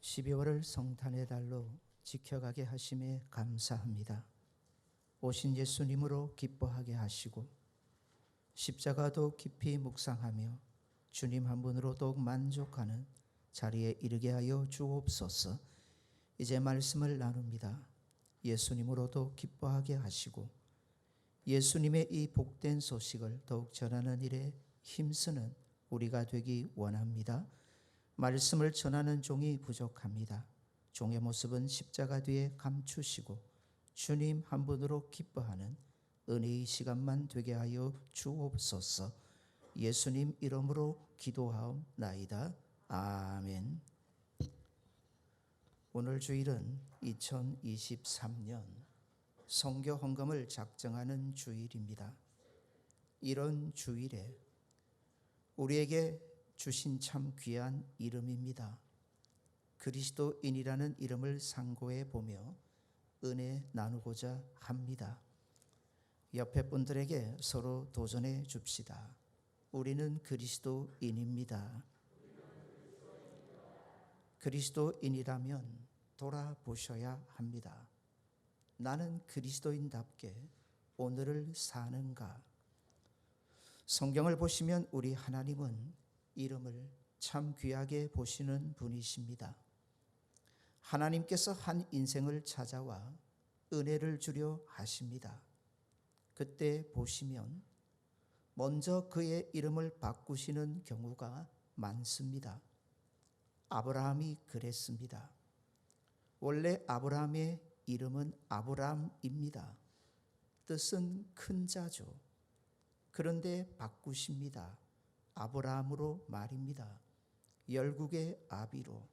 12월을 성탄의 달로 지켜가게 하심에 감사합니다. 오신 예수님으로 기뻐하게 하시고 십자가도 깊이 묵상하며 주님 한 분으로 더욱 만족하는 자리에 이르게 하여 주옵소서. 이제 말씀을 나눕니다. 예수님으로도 기뻐하게 하시고 예수님의 이 복된 소식을 더욱 전하는 일에 힘쓰는 우리가 되기 원합니다. 말씀을 전하는 종이 부족합니다. 종의 모습은 십자가 뒤에 감추시고 주님 한 분으로 기뻐하는 은혜의 시간만 되게 하여 주옵소서. 예수님 이름으로 기도하옵나이다. 아멘. 오늘 주일은 2023년 성교 헌금을 작정하는 주일입니다. 이런 주일에 우리에게 주신 참 귀한 이름입니다. 그리스도인이라는 이름을 상고해 보며 은혜 나누고자 합니다. 옆에 분들에게 서로 도전해 줍시다. 우리는 그리스도인입니다. 그리스도인이라면 돌아보셔야 합니다. 나는 그리스도인답게 오늘을 사는가? 성경을 보시면 우리 하나님은 이름을 참 귀하게 보시는 분이십니다. 하나님께서 한 인생을 찾아와 은혜를 주려 하십니다. 그때 보시면 먼저 그의 이름을 바꾸시는 경우가 많습니다. 아브라함이 그랬습니다. 원래 아브라함의 이름은 아브람입니다. 뜻은 큰 자죠. 그런데 바꾸십니다. 아브라함으로 말입니다. 열국의 아비로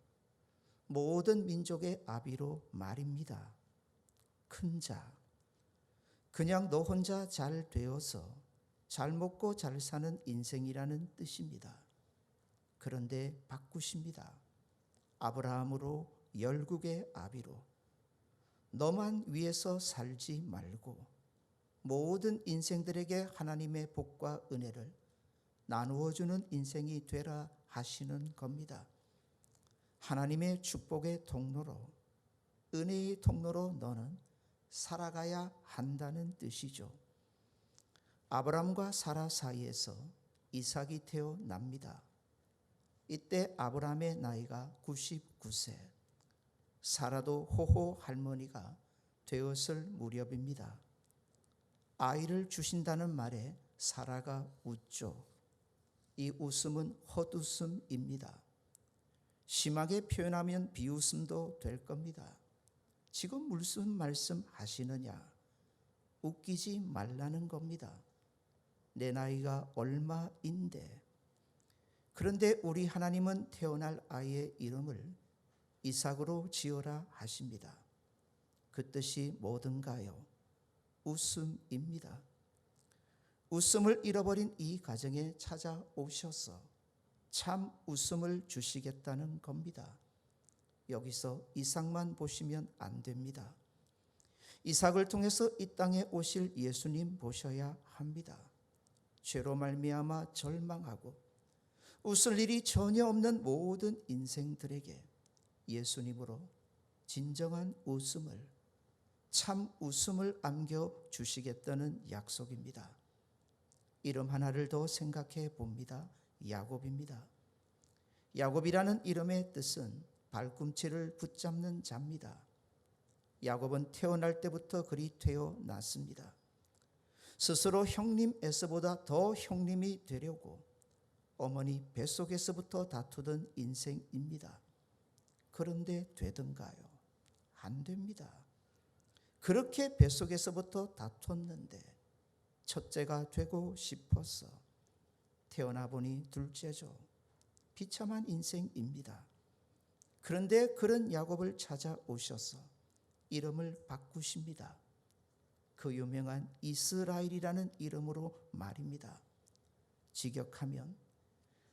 모든 민족의 아비로 말입니다. 큰 자. 그냥 너 혼자 잘 되어서 잘 먹고 잘 사는 인생이라는 뜻입니다. 그런데 바꾸십니다. 아브라함으로 열국의 아비로 너만 위에서 살지 말고 모든 인생들에게 하나님의 복과 은혜를 나누어 주는 인생이 되라 하시는 겁니다. 하나님의 축복의 통로로 은혜의 통로로 너는 살아가야 한다는 뜻이죠. 아브람과 사라 사이에서 이삭이 태어납니다. 이때 아브람의 나이가 99세, 사라도 호호 할머니가 되었을 무렵입니다. 아이를 주신다는 말에 사라가 웃죠. 이 웃음은 헛웃음입니다. 심하게 표현하면 비웃음도 될 겁니다. 지금 무슨 말씀 하시느냐? 웃기지 말라는 겁니다. 내 나이가 얼마인데. 그런데 우리 하나님은 태어날 아이의 이름을 이삭으로 지어라 하십니다. 그 뜻이 뭐든가요? 웃음입니다. 웃음을 잃어버린 이 가정에 찾아오셔서 참 웃음을 주시겠다는 겁니다. 여기서 이삭만 보시면 안 됩니다. 이삭을 통해서 이 땅에 오실 예수님 보셔야 합니다. 죄로 말미암아 절망하고 웃을 일이 전혀 없는 모든 인생들에게 예수님으로 진정한 웃음을 참 웃음을 안겨 주시겠다는 약속입니다. 이름 하나를 더 생각해 봅니다. 야곱입니다. 야곱이라는 이름의 뜻은 발꿈치를 붙잡는 자입니다. 야곱은 태어날 때부터 그리 태어났습니다. 스스로 형님 에서보다 더 형님이 되려고 어머니 뱃속에서부터 다투던 인생입니다. 그런데 되던가요? 안 됩니다. 그렇게 뱃속에서부터 다퉜는데 첫째가 되고 싶어서 태어나 보니 둘째죠. 비참한 인생입니다. 그런데 그런 야곱을 찾아오셔서 이름을 바꾸십니다. 그 유명한 이스라엘이라는 이름으로 말입니다. 직역하면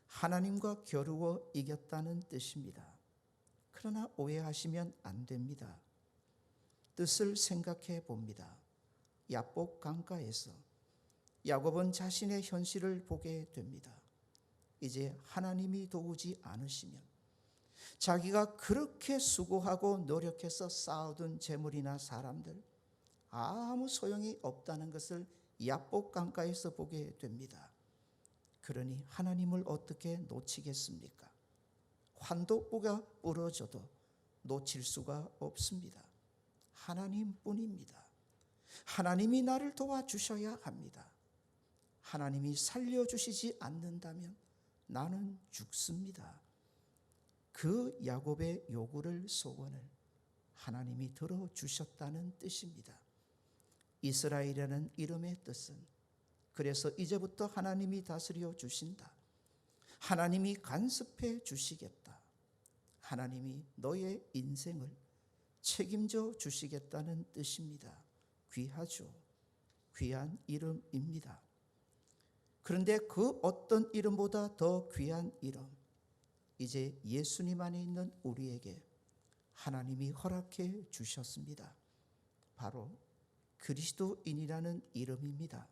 하나님과 겨루어 이겼다는 뜻입니다. 그러나 오해하시면 안 됩니다. 뜻을 생각해 봅니다. 야복 강가에서 야곱은 자신의 현실을 보게 됩니다. 이제 하나님이 도우지 않으시면 자기가 그렇게 수고하고 노력해서 쌓아둔 재물이나 사람들 아무 소용이 없다는 것을 야복 강가에서 보게 됩니다. 그러니 하나님을 어떻게 놓치겠습니까? 환도부가 부러져도 놓칠 수가 없습니다. 하나님뿐입니다. 하나님이 나를 도와주셔야 합니다. 하나님이 살려주시지 않는다면 나는 죽습니다. 그 야곱의 요구를 소원을 하나님이 들어주셨다는 뜻입니다. 이스라엘이라는 이름의 뜻은 그래서 이제부터 하나님이 다스려 주신다. 하나님이 간섭해 주시겠다. 하나님이 너의 인생을 책임져 주시겠다는 뜻입니다. 귀하죠. 귀한 이름입니다. 그런데 그 어떤 이름보다 더 귀한 이름, 이제 예수님 안에 있는 우리에게 하나님이 허락해 주셨습니다. 바로 그리스도인이라는 이름입니다.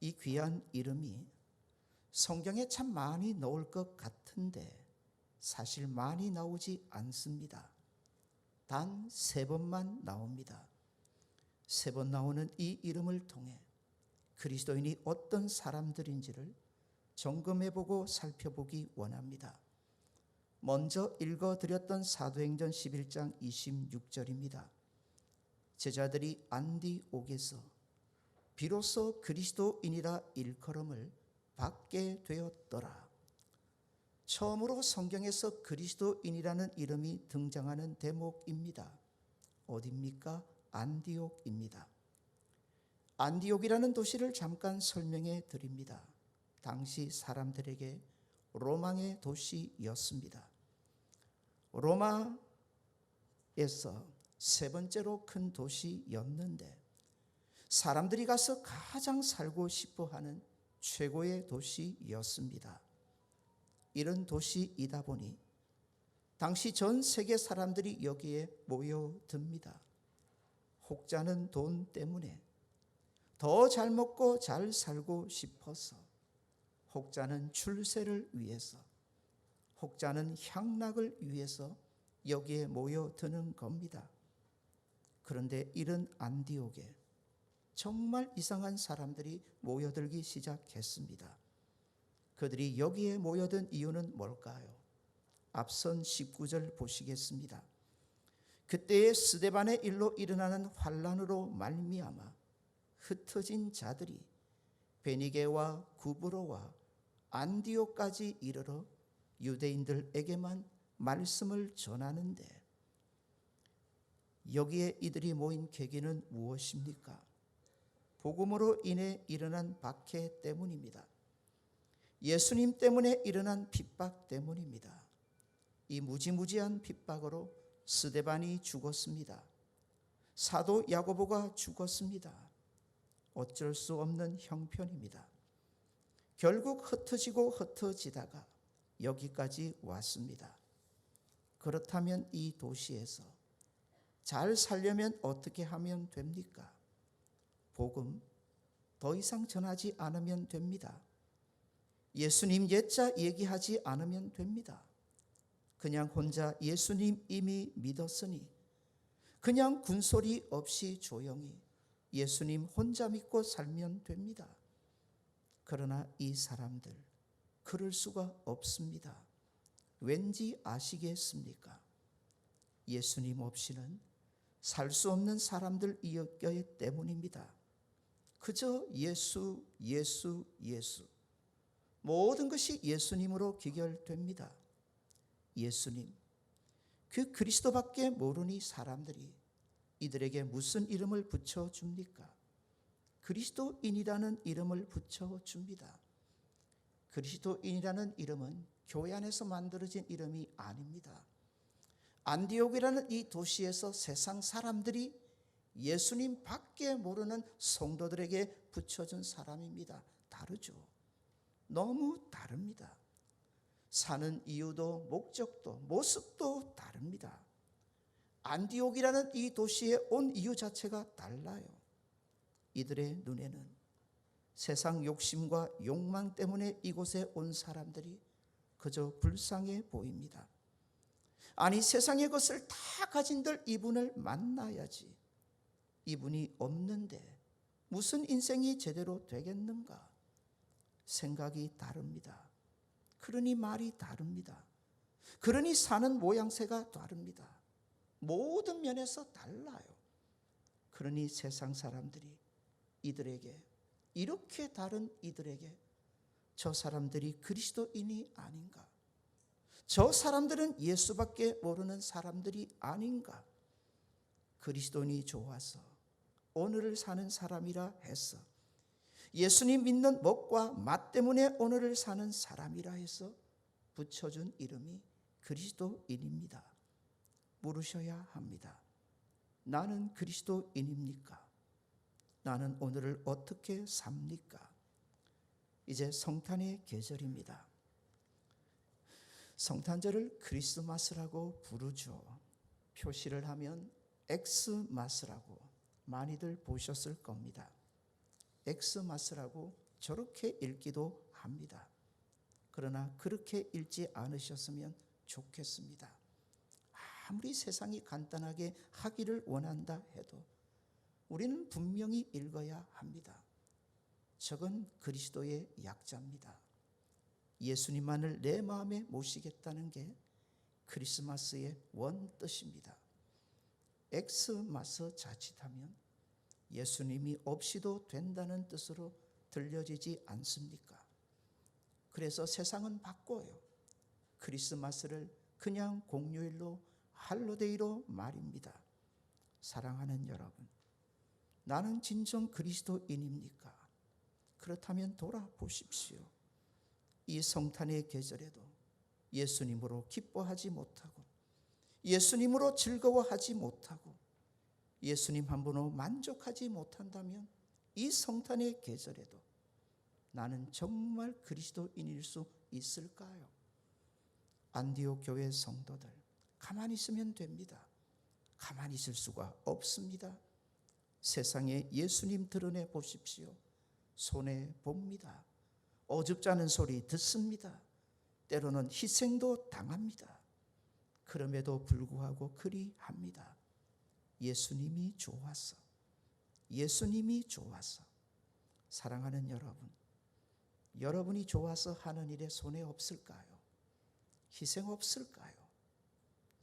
이 귀한 이름이 성경에 참 많이 나올 것 같은데 사실 많이 나오지 않습니다. 단 세 번만 나옵니다. 세 번 나오는 이 이름을 통해 그리스도인이 어떤 사람들인지를 점검해보고 살펴보기 원합니다. 먼저 읽어드렸던 사도행전 11장 26절입니다. 제자들이 안디옥에서 비로소 그리스도인이라 일컬음을 받게 되었더라. 처음으로 성경에서 그리스도인이라는 이름이 등장하는 대목입니다. 어디입니까? 안디옥입니다. 안디옥이라는 도시를 잠깐 설명해 드립니다. 당시 사람들에게 로망의 도시였습니다. 로마에서 세 번째로 큰 도시였는데 사람들이 가서 가장 살고 싶어 하는 최고의 도시였습니다. 이런 도시이다 보니 당시 전 세계 사람들이 여기에 모여듭니다. 혹자는 돈 때문에 더 잘 먹고 잘 살고 싶어서 혹자는 출세를 위해서 혹자는 향락을 위해서 여기에 모여드는 겁니다. 그런데 이런 안디옥에 정말 이상한 사람들이 모여들기 시작했습니다. 그들이 여기에 모여든 이유는 뭘까요? 앞선 19절 보시겠습니다. 그때의 스데반의 일로 일어나는 환란으로 말미암아 흩어진 자들이 베니게와 구브로와 안디옥까지 이르러 유대인들에게만 말씀을 전하는데 여기에 이들이 모인 계기는 무엇입니까? 복음으로 인해 일어난 박해 때문입니다. 예수님 때문에 일어난 핍박 때문입니다. 이 무지무지한 핍박으로 스데반이 죽었습니다. 사도 야고보가 죽었습니다. 어쩔 수 없는 형편입니다. 결국 흩어지고 흩어지다가 여기까지 왔습니다. 그렇다면 이 도시에서 잘 살려면 어떻게 하면 됩니까? 복음 더 이상 전하지 않으면 됩니다. 예수님 옛자 얘기하지 않으면 됩니다. 그냥 혼자 예수님 이미 믿었으니 그냥 군소리 없이 조용히 예수님 혼자 믿고 살면 됩니다. 그러나 이 사람들 그럴 수가 없습니다. 왠지 아시겠습니까? 예수님 없이는 살 수 없는 사람들이었기 때문입니다. 그저 예수, 예수, 예수. 모든 것이 예수님으로 기결됩니다. 예수님. 그 그리스도밖에 모르니 사람들이 이들에게 무슨 이름을 붙여 줍니까? 그리스도인이라는 이름을 붙여 줍니다. 그리스도인이라는 이름은 교회 안에서 만들어진 이름이 아닙니다. 안디옥이라는 이 도시에서 세상 사람들이 예수님 밖에 모르는 성도들에게 붙여준 사람입니다. 다르죠. 너무 다릅니다. 사는 이유도 목적도 모습도 다릅니다. 안디옥이라는 이 도시에 온 이유 자체가 달라요. 이들의 눈에는 세상 욕심과 욕망 때문에 이곳에 온 사람들이 그저 불쌍해 보입니다. 아니 세상의 것을 다 가진들 이분을 만나야지. 이분이 없는데 무슨 인생이 제대로 되겠는가? 생각이 다릅니다. 그러니 말이 다릅니다. 그러니 사는 모양새가 다릅니다. 모든 면에서 달라요. 그러니 세상 사람들이 이들에게 이렇게 다른 이들에게 저 사람들이 그리스도인이 아닌가? 저 사람들은 예수밖에 모르는 사람들이 아닌가? 그리스도인이 좋아서 오늘을 사는 사람이라 해서 예수님 믿는 먹과 맛 때문에 오늘을 사는 사람이라 해서 붙여준 이름이 그리스도인입니다. 물으셔야 합니다. 나는 그리스도인입니까? 나는 오늘을 어떻게 삽니까? 이제 성탄의 계절입니다. 성탄절을 크리스마스라고 부르죠. 표시를 하면 엑스마스라고 많이들 보셨을 겁니다. 엑스마스라고 저렇게 읽기도 합니다. 그러나 그렇게 읽지 않으셨으면 좋겠습니다. 아무리 세상이 간단하게 하기를 원한다 해도 우리는 분명히 읽어야 합니다. 저건 그리스도의 약자입니다. 예수님만을 내 마음에 모시겠다는 게 크리스마스의 원 뜻입니다. 엑스마스 자칫하면 예수님이 없이도 된다는 뜻으로 들려지지 않습니까? 그래서 세상은 바꿔요. 크리스마스를 그냥 공휴일로 할로데이로 말입니다. 사랑하는 여러분, 나는 진정 그리스도인입니까? 그렇다면 돌아보십시오. 이 성탄의 계절에도 예수님으로 기뻐하지 못하고 예수님으로 즐거워하지 못하고 예수님 한 분으로 만족하지 못한다면 이 성탄의 계절에도 나는 정말 그리스도인일 수 있을까요? 안디옥 교회 성도들 가만히 있으면 됩니다. 가만히 있을 수가 없습니다. 세상에 예수님 드러내 보십시오. 손해 봅니다. 어줍잖은 소리 듣습니다. 때로는 희생도 당합니다. 그럼에도 불구하고 그리합니다. 예수님이 좋아서, 예수님이 좋아서, 사랑하는 여러분, 여러분이 좋아서 하는 일에 손해 없을까요? 희생 없을까요?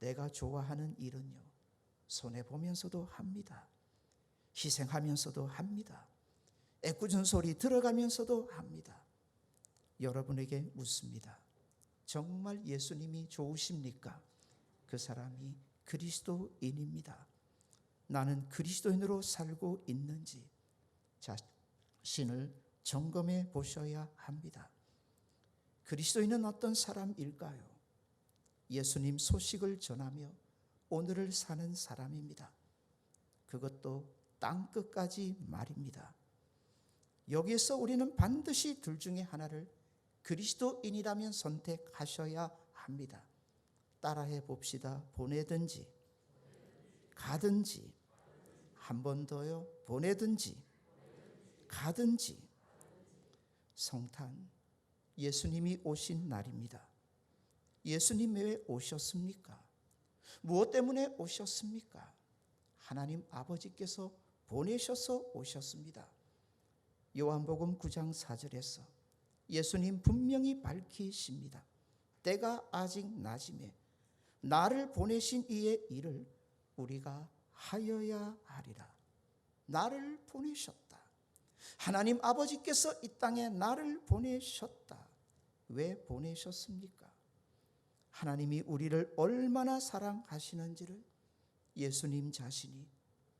내가 좋아하는 일은요, 손해 보면서도 합니다. 희생하면서도 합니다. 애꿎은 소리 들어가면서도 합니다. 여러분에게 묻습니다. 정말 예수님이 좋으십니까? 그 사람이 그리스도인입니다. 나는 그리스도인으로 살고 있는지 자신을 점검해 보셔야 합니다. 그리스도인은 어떤 사람일까요? 예수님 소식을 전하며 오늘을 사는 사람입니다. 그것도 땅 끝까지 말입니다. 여기에서 우리는 반드시 둘 중에 하나를 그리스도인이라면 선택하셔야 합니다. 따라해 봅시다. 보내든지 가든지 한 번 더요. 보내든지 가든지 성탄 예수님이 오신 날입니다. 예수님 왜 오셨습니까? 무엇 때문에 오셨습니까? 하나님 아버지께서 보내셔서 오셨습니다. 요한복음 9장 4절에서 예수님 분명히 밝히십니다. 때가 아직 낮임에 나를 보내신 이의 일을 우리가 하여야 하리라. 나를 보내셨다. 하나님 아버지께서 이 땅에 나를 보내셨다. 왜 보내셨습니까? 하나님이 우리를 얼마나 사랑하시는지를 예수님 자신이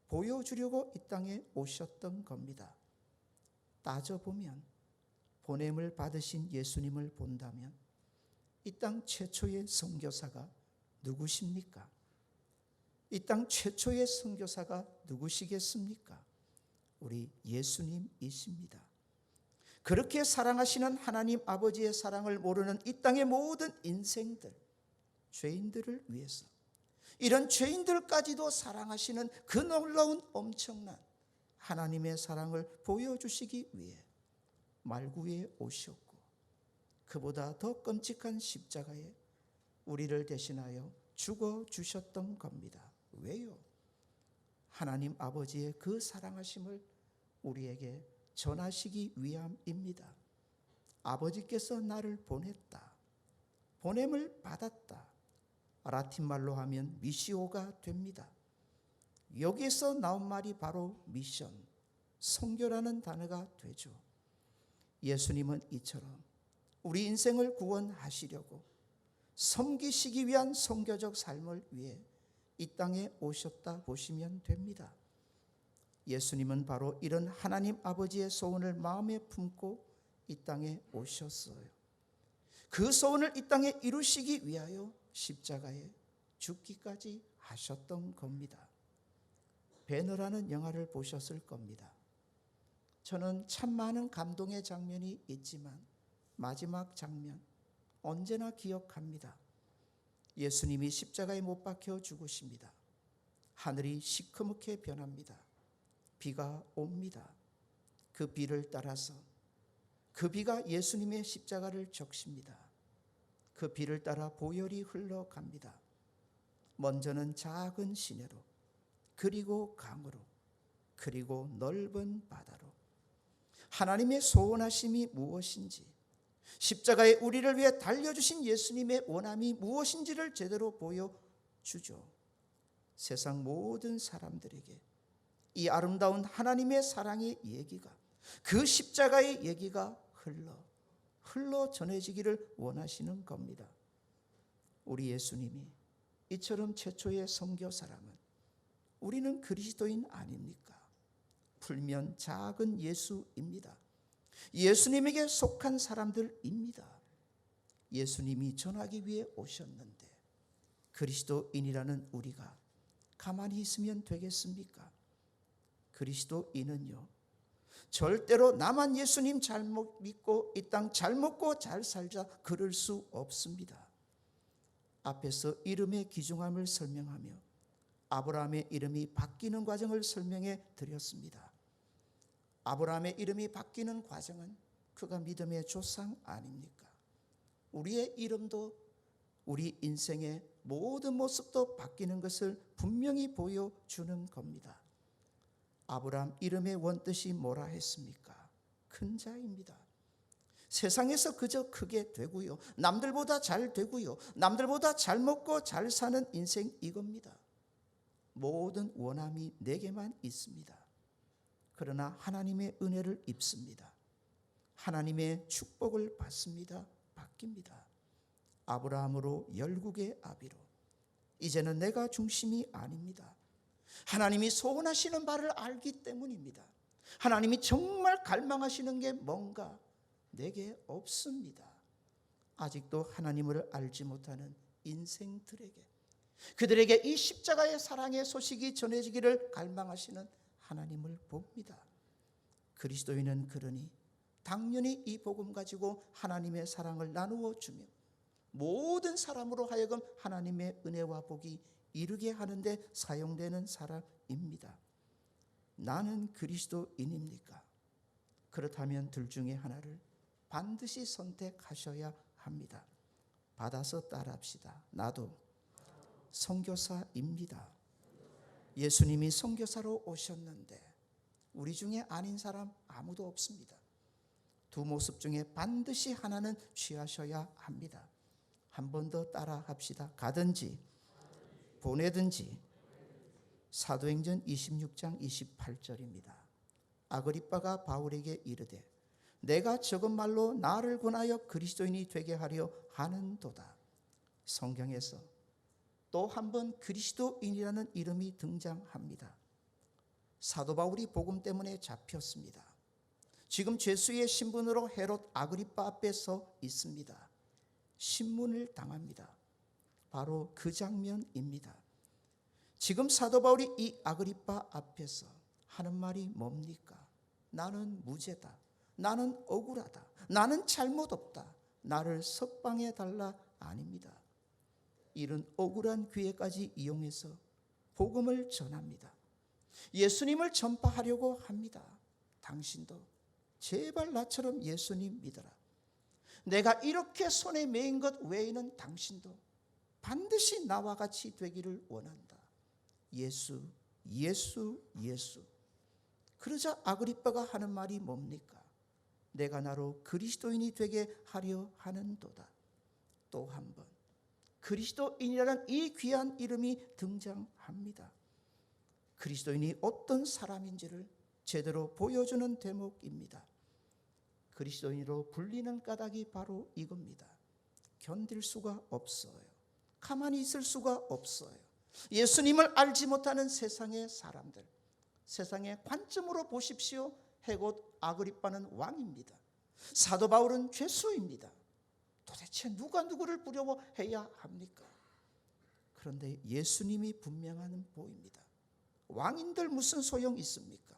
보여주려고 이 땅에 오셨던 겁니다. 따져보면 보냄을 받으신 예수님을 본다면 이 땅 최초의 선교사가 누구십니까? 이 땅 최초의 선교사가 누구시겠습니까? 우리 예수님이십니다. 그렇게 사랑하시는 하나님 아버지의 사랑을 모르는 이 땅의 모든 인생들, 죄인들을 위해서 이런 죄인들까지도 사랑하시는 그 놀라운 엄청난 하나님의 사랑을 보여주시기 위해 말구에 오셨고 그보다 더 끔찍한 십자가에 우리를 대신하여 죽어 주셨던 겁니다. 왜요? 하나님 아버지의 그 사랑하심을 우리에게 전하시기 위함입니다. 아버지께서 나를 보냈다. 보냄을 받았다. 라틴 말로 하면 미시오가 됩니다. 여기에서 나온 말이 바로 미션, 성교라는 단어가 되죠. 예수님은 이처럼 우리 인생을 구원하시려고 섬기시기 위한 성교적 삶을 위해 이 땅에 오셨다 보시면 됩니다. 예수님은 바로 이런 하나님 아버지의 소원을 마음에 품고 이 땅에 오셨어요. 그 소원을 이 땅에 이루시기 위하여 십자가에 죽기까지 하셨던 겁니다. 배너라는 영화를 보셨을 겁니다. 저는 참 많은 감동의 장면이 있지만 마지막 장면 언제나 기억합니다. 예수님이 십자가에 못 박혀 죽으십니다. 하늘이 시커멓게 변합니다. 비가 옵니다. 그 비를 따라서 그 비가 예수님의 십자가를 적십니다. 그 비를 따라 보혈이 흘러갑니다. 먼저는 작은 시내로 그리고 강으로 그리고 넓은 바다로 하나님의 소원하심이 무엇인지 십자가에 우리를 위해 달려주신 예수님의 원함이 무엇인지를 제대로 보여주죠. 세상 모든 사람들에게 이 아름다운 하나님의 사랑의 얘기가 그 십자가의 얘기가 흘러 흘러 전해지기를 원하시는 겁니다. 우리 예수님이 이처럼 최초의 선교사람은 우리는 그리스도인 아닙니까? 풀면 작은 예수입니다. 예수님에게 속한 사람들입니다. 예수님이 전하기 위해 오셨는데 그리스도인이라는 우리가 가만히 있으면 되겠습니까? 그리스도인은요. 절대로 나만 예수님 잘못 믿고 이 땅 잘 먹고 잘 살자 그럴 수 없습니다. 앞에서 이름의 귀중함을 설명하며 아브라함의 이름이 바뀌는 과정을 설명해 드렸습니다. 아브라함의 이름이 바뀌는 과정은 그가 믿음의 조상 아닙니까? 우리의 이름도 우리 인생의 모든 모습도 바뀌는 것을 분명히 보여주는 겁니다. 아브라함 이름의 원뜻이 뭐라 했습니까? 큰 자입니다. 세상에서 그저 크게 되고요. 남들보다 잘 되고요. 남들보다 잘 먹고 잘 사는 인생 이겁니다. 모든 원함이 내게만 있습니다. 그러나 하나님의 은혜를 입습니다. 하나님의 축복을 받습니다. 바뀝니다. 아브라함으로 열국의 아비로 이제는 내가 중심이 아닙니다. 하나님이 소원하시는 바를 알기 때문입니다. 하나님이 정말 갈망하시는 게 뭔가 내게 없습니다. 아직도 하나님을 알지 못하는 인생들에게 그들에게 이 십자가의 사랑의 소식이 전해지기를 갈망하시는 하나님을 봅니다. 그리스도인은 그러니 당연히 이 복음 가지고 하나님의 사랑을 나누어 주며 모든 사람으로 하여금 하나님의 은혜와 복이 이루게 하는데 사용되는 사람입니다. 나는 그리스도인입니까? 그렇다면 둘 중에 하나를 반드시 선택하셔야 합니다. 받아서 따라합시다. 나도 선교사입니다. 예수님이 선교사로 오셨는데 우리 중에 아닌 사람 아무도 없습니다. 두 모습 중에 반드시 하나는 취하셔야 합니다. 한 번 더 따라 합시다. 가든지 보내든지 사도행전 26장 28절입니다. 아그리빠가 바울에게 이르되 내가 적은 말로 나를 권하여 그리스도인이 되게 하려 하는도다. 성경에서 또 한 번 그리스도인이라는 이름이 등장합니다. 사도 바울이 복음 때문에 잡혔습니다. 지금 죄수의 신분으로 헤롯 아그리빠 앞에 서 있습니다. 신문을 당합니다. 바로 그 장면입니다. 지금 사도 바울이 이 아그리빠 앞에서 하는 말이 뭡니까? 나는 무죄다. 나는 억울하다. 나는 잘못 없다. 나를 석방해 달라 아닙니다. 이런 억울한 기회까지 이용해서 복음을 전합니다. 예수님을 전파하려고 합니다. 당신도 제발 나처럼 예수님 믿어라. 내가 이렇게 손에 메인 것 외에는 당신도 반드시 나와 같이 되기를 원한다. 예수, 예수, 예수. 그러자 아그리빠가 하는 말이 뭡니까? 내가 나로 그리스도인이 되게 하려 하는도다. 또 한 번. 그리스도인이라는 이 귀한 이름이 등장합니다. 그리스도인이 어떤 사람인지를 제대로 보여주는 대목입니다. 그리스도인으로 불리는 까닭이 바로 이겁니다. 견딜 수가 없어요. 가만히 있을 수가 없어요. 예수님을 알지 못하는 세상의 사람들, 세상의 관점으로 보십시오. 해곧 아그리빠는 왕입니다. 사도 바울은 죄수입니다. 도대체 누가 누구를 부려워해야 합니까? 그런데 예수님이 분명한 보입니다. 왕인들 무슨 소용 있습니까?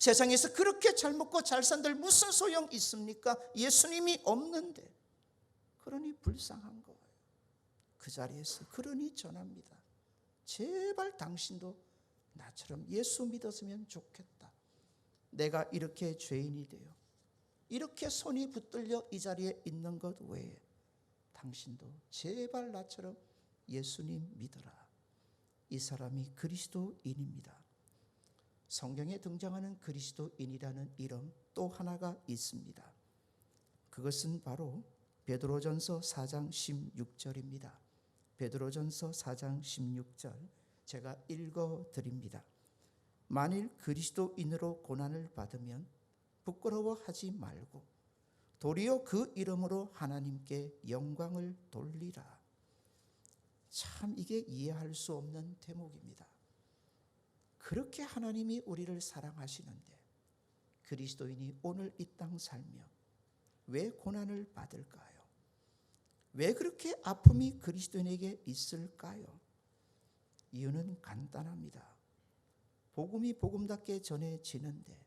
세상에서 그렇게 잘 먹고 잘 산들 무슨 소용 있습니까? 예수님이 없는데. 그러니 불쌍한 거예요. 그 자리에서 그러니 전합니다. 제발 당신도 나처럼 예수 믿었으면 좋겠다. 내가 이렇게 죄인이 되어 이렇게 손이 붙들려 이 자리에 있는 것 외에 당신도 제발 나처럼 예수님 믿어라. 이 사람이 그리스도인입니다. 성경에 등장하는 그리스도인이라는 이름 또 하나가 있습니다. 그것은 바로 베드로전서 4장 16절입니다. 베드로전서 4장 16절 제가 읽어 드립니다. 만일 그리스도인으로 고난을 받으면 부끄러워하지 말고 도리어 그 이름으로 하나님께 영광을 돌리라. 참 이게 이해할 수 없는 대목입니다. 그렇게 하나님이 우리를 사랑하시는데 그리스도인이 오늘 이 땅 살며 왜 고난을 받을까요? 왜 그렇게 아픔이 그리스도인에게 있을까요? 이유는 간단합니다. 복음이 복음답게 전해지는데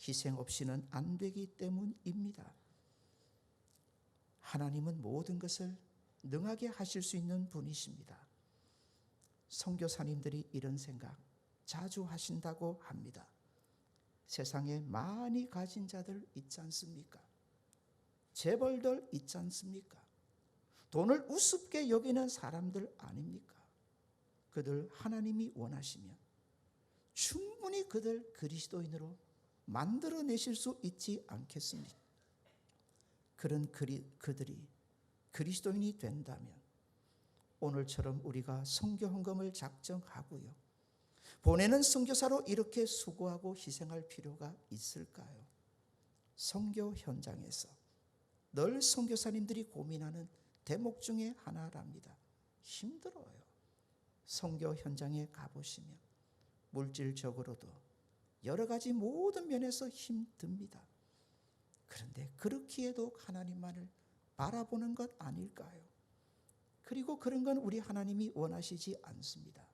희생 없이는 안 되기 때문입니다. 하나님은 모든 것을 능하게 하실 수 있는 분이십니다. 선교사님들이 이런 생각 자주 하신다고 합니다. 세상에 많이 가진 자들 있지 않습니까? 재벌들 있지 않습니까? 돈을 우습게 여기는 사람들 아닙니까? 그들 하나님이 원하시면 충분히 그들 그리스도인으로 만들어내실 수 있지 않겠습니까? 그런 그리, 그들이 그리스도인이 된다면 오늘처럼 우리가 성교 헌금을 작정하고요. 보내는 선교사로 이렇게 수고하고 희생할 필요가 있을까요? 선교 현장에서 늘 선교사님들이 고민하는 대목 중에 하나랍니다. 힘들어요. 선교 현장에 가보시면 물질적으로도 여러 가지 모든 면에서 힘듭니다. 그런데 그렇기에도 하나님만을 바라보는 것 아닐까요? 그리고 그런 건 우리 하나님이 원하시지 않습니다.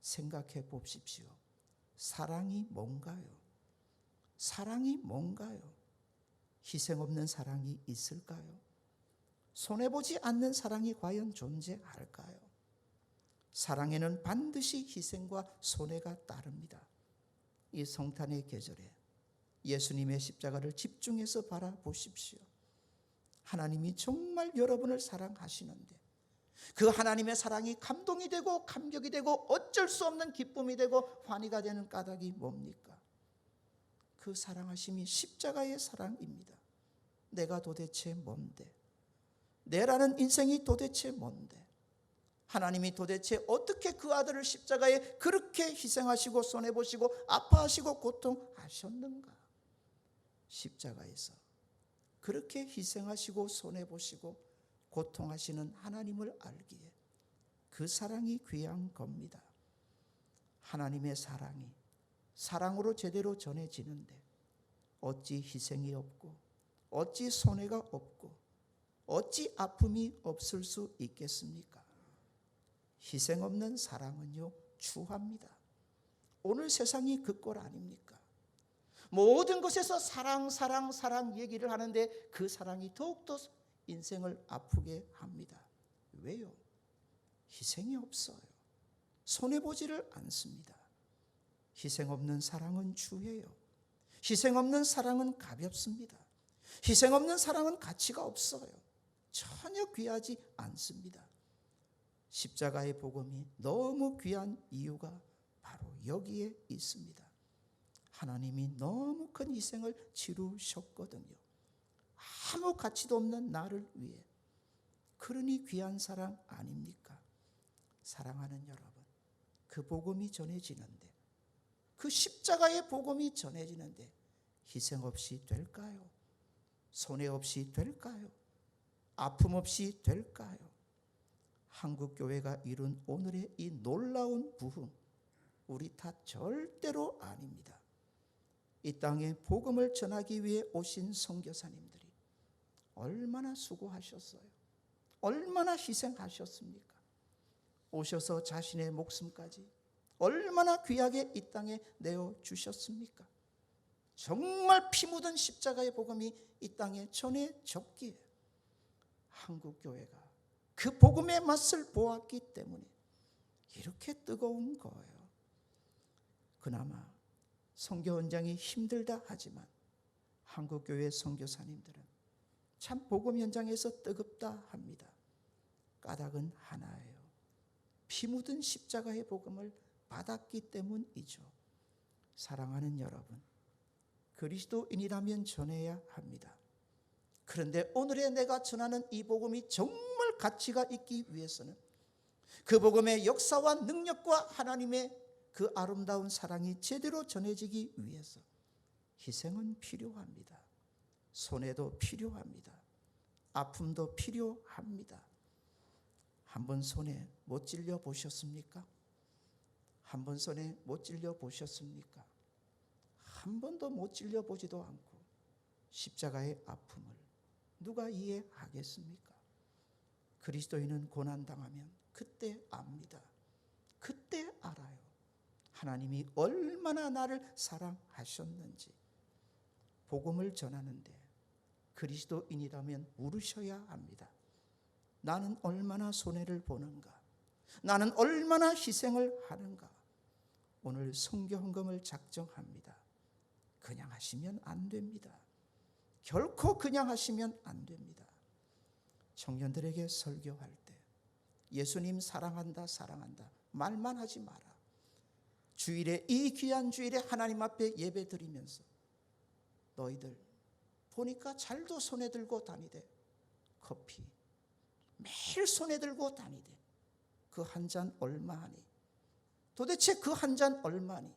생각해 봅십시오. 사랑이 뭔가요? 사랑이 뭔가요? 희생 없는 사랑이 있을까요? 손해보지 않는 사랑이 과연 존재할까요? 사랑에는 반드시 희생과 손해가 따릅니다. 이 성탄의 계절에 예수님의 십자가를 집중해서 바라보십시오. 하나님이 정말 여러분을 사랑하시는데 그 하나님의 사랑이 감동이 되고 감격이 되고 어쩔 수 없는 기쁨이 되고 환희가 되는 까닭이 뭡니까? 그 사랑하심이 십자가의 사랑입니다. 내가 도대체 뭔데? 내라는 인생이 도대체 뭔데? 하나님이 도대체 어떻게 그 아들을 십자가에 그렇게 희생하시고 손해보시고 아파하시고 고통하셨는가? 십자가에서 그렇게 희생하시고 손해보시고 고통하시는 하나님을 알기에 그 사랑이 귀한 겁니다. 하나님의 사랑이 사랑으로 제대로 전해지는데 어찌 희생이 없고 어찌 손해가 없고 어찌 아픔이 없을 수 있겠습니까? 희생 없는 사랑은요 추합니다. 오늘 세상이 그 꼴 아닙니까? 모든 것에서 사랑, 사랑, 사랑 얘기를 하는데 그 사랑이 더욱더 인생을 아프게 합니다. 왜요? 희생이 없어요. 손해보지를 않습니다. 희생 없는 사랑은 주예요. 희생 없는 사랑은 가볍습니다. 희생 없는 사랑은 가치가 없어요. 전혀 귀하지 않습니다. 십자가의 복음이 너무 귀한 이유가 바로 여기에 있습니다. 하나님이 너무 큰 희생을 치르셨거든요. 아무 가치도 없는 나를 위해. 그러니 귀한 사랑 아닙니까? 사랑하는 여러분, 그 복음이 전해지는데, 그 십자가의 복음이 전해지는데, 희생 없이 될까요? 손해 없이 될까요? 아픔 없이 될까요? 한국 교회가 이룬 오늘의 이 놀라운 부흥, 우리 다 절대로 아닙니다. 이 땅에 복음을 전하기 위해 오신 선교사님들이 얼마나 수고하셨어요. 얼마나 희생하셨습니까? 오셔서 자신의 목숨까지 얼마나 귀하게 이 땅에 내어 주셨습니까? 정말 피 묻은 십자가의 복음이 이 땅에 전해졌기에 한국 교회가 그 복음의 맛을 보았기 때문에 이렇게 뜨거운 거예요. 그나마 선교 현장이 힘들다 하지만 한국 교회 선교사님들은 참 복음 현장에서 뜨겁다 합니다. 까닭은 하나예요. 피 묻은 십자가의 복음을 받았기 때문이죠. 사랑하는 여러분, 그리스도인이라면 전해야 합니다. 그런데 오늘의 내가 전하는 이 복음이 정말 가치가 있기 위해서는 그 복음의 역사와 능력과 하나님의 그 아름다운 사랑이 제대로 전해지기 위해서 희생은 필요합니다. 손해도 필요합니다. 아픔도 필요합니다. 한번 손에 못 찔려 보셨습니까? 한번 손에 못 찔려 보셨습니까? 한 번도 못 찔려 보지도 않고 십자가의 아픔을 누가 이해하겠습니까? 그리스도인은 고난 당하면 그때 압니다. 그때 알아요. 하나님이 얼마나 나를 사랑하셨는지 복음을 전하는데 그리스도인이라면 물으셔야 합니다. 나는 얼마나 손해를 보는가? 나는 얼마나 희생을 하는가? 오늘 성교 헌금을 작정합니다. 그냥 하시면 안 됩니다. 결코 그냥 하시면 안 됩니다. 청년들에게 설교할 때 예수님 사랑한다 사랑한다 말만 하지 마라. 주일에 이 귀한 주일에 하나님 앞에 예배 드리면서 너희들 보니까 잘도 손에 들고 다니대 커피 매일 손에 들고 다니대 그 한 잔 얼마 하니 도대체 그 한 잔 얼마니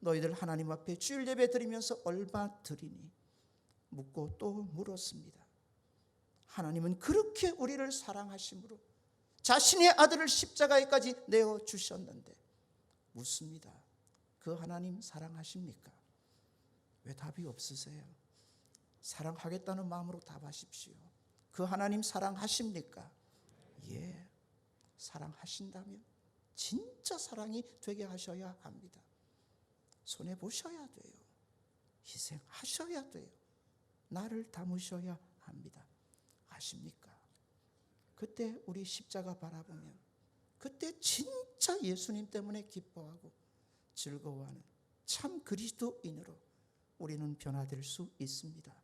너희들 하나님 앞에 주일 예배 드리면서 얼마 드리니 묻고 또 물었습니다 하나님은 그렇게 우리를 사랑하심으로 자신의 아들을 십자가에까지 내어 주셨는데 묻습니다. 그 하나님 사랑하십니까? 왜 답이 없으세요? 사랑하겠다는 마음으로 답하십시오. 그 하나님 사랑하십니까? 예. 사랑하신다면 진짜 사랑이 되게 하셔야 합니다. 손해 보셔야 돼요. 희생하셔야 돼요. 나를 담으셔야 합니다. 아십니까? 그때 우리 십자가 바라보면 그때 진짜 예수님 때문에 기뻐하고 즐거워하는 참 그리스도인으로 우리는 변화될 수 있습니다.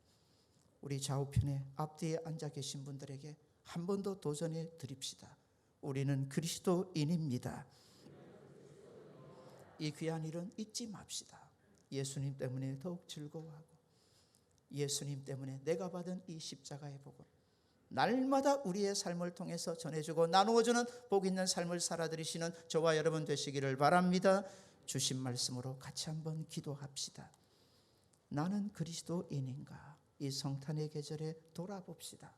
우리 좌우편에 앞뒤에 앉아 계신 분들에게 한 번 더 도전해 드립시다. 우리는 그리스도인입니다. 이 귀한 일은 잊지 맙시다. 예수님 때문에 더욱 즐거워하고 예수님 때문에 내가 받은 이 십자가의 복음 날마다 우리의 삶을 통해서 전해주고 나누어주는 복 있는 삶을 살아들이시는 저와 여러분 되시기를 바랍니다. 주신 말씀으로 같이 한번 기도합시다. 나는 그리스도인인가? 이 성탄의 계절에 돌아봅시다.